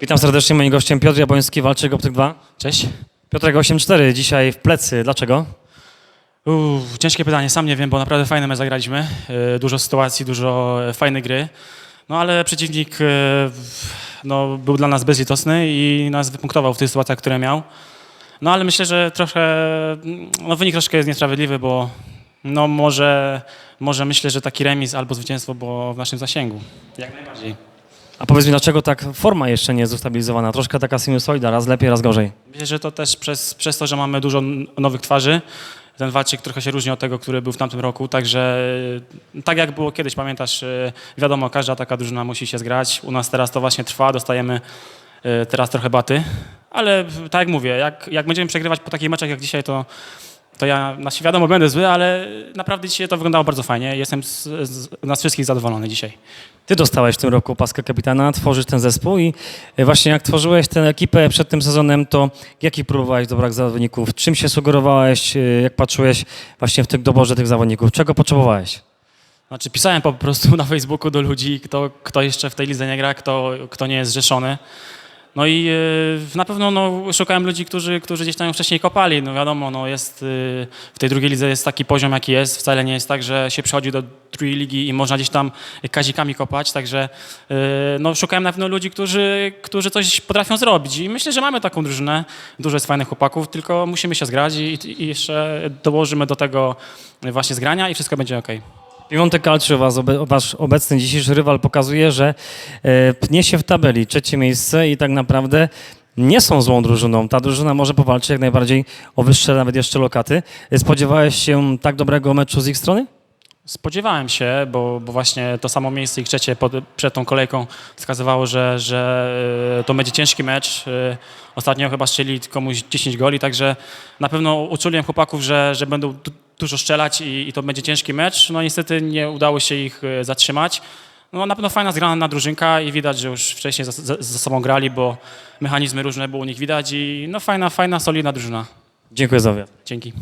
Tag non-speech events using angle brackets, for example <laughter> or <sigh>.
Witam serdecznie, moim gościem Piotr Jabłoński, walczy Optyk 2. Cześć. Piotrek 8-4, dzisiaj w plecy. Dlaczego? Uff, ciężkie pytanie, sam nie wiem, bo naprawdę fajne mecz zagraliśmy. E, Dużo sytuacji, dużo e, fajnej gry. No ale przeciwnik e, no, był dla nas bezlitosny i nas wypunktował w tych sytuacjach, które miał. No ale myślę, że trochę, mm, no wynik troszkę jest niesprawiedliwy, bo no może, może myślę, że taki remis albo zwycięstwo było w naszym zasięgu. Jak najbardziej. A powiedz mi, dlaczego tak forma jeszcze nie jest ustabilizowana? Troszkę taka sinusoida, raz lepiej, raz gorzej. Myślę, że to też przez, przez to, że mamy dużo nowych twarzy. Ten walczyk trochę się różni od tego, który był w tamtym roku, także e, tak jak było kiedyś, pamiętasz, e, wiadomo, każda taka drużyna musi się zgrać. U nas teraz to właśnie trwa, dostajemy e, teraz trochę baty, ale tak jak mówię, jak, jak będziemy przegrywać po takich meczach jak dzisiaj, to, to ja na wiadomo będę zły, ale naprawdę dzisiaj to wyglądało bardzo fajnie. Jestem z, z nas wszystkich zadowolony dzisiaj. Ty dostałeś w tym roku paskę kapitana, tworzysz ten zespół i e, właśnie jak tworzyłeś tę ekipę przed tym sezonem, to jakich próbowałeś dobrać zawodników? Czym się sugerowałeś, e, jak patrzyłeś właśnie w tym doborze tych zawodników? Czego potrzebowałeś? Znaczy pisałem po prostu <laughs> na Facebooku do ludzi, kto, kto jeszcze w tej lidze nie gra, kto, kto nie jest zrzeszony. No i e, na pewno no, szukałem ludzi, którzy, którzy gdzieś tam wcześniej kopali. No wiadomo, no jest, e, w tej drugiej lidze jest taki poziom, jaki jest. Wcale nie jest tak, że się przychodzi do drugiej ligi i można gdzieś tam kazikami kopać. Także e, no, szukałem na pewno ludzi, którzy, którzy coś potrafią zrobić. I myślę, że mamy taką drużynę. Dużo jest fajnych chłopaków, tylko musimy się zgrać i, i jeszcze dołożymy do tego właśnie zgrania i wszystko będzie ok. Piątek Calcio, wasz obecny dzisiejszy rywal pokazuje, że e, pnie się w tabeli trzecie miejsce i tak naprawdę nie są złą drużyną. Ta drużyna może powalczyć jak najbardziej o wyższe, nawet jeszcze lokaty. E, Spodziewałeś się tak dobrego meczu z ich strony? Spodziewałem się, bo, bo właśnie to samo miejsce ich trzecie pod, przed tą kolejką wskazywało, że, że e, to będzie ciężki mecz. Ostatnio chyba strzeli komuś 10 goli, także na pewno uczuliłem chłopaków, że, że będą dużo strzelać i, i to będzie ciężki mecz. No niestety nie udało się ich e, zatrzymać. No na pewno fajna zgrana drużynka i widać, że już wcześniej ze, ze, ze sobą grali, bo mechanizmy różne było u nich widać i no fajna, fajna, solidna drużyna. Dziękuję za wywiad. Dzięki.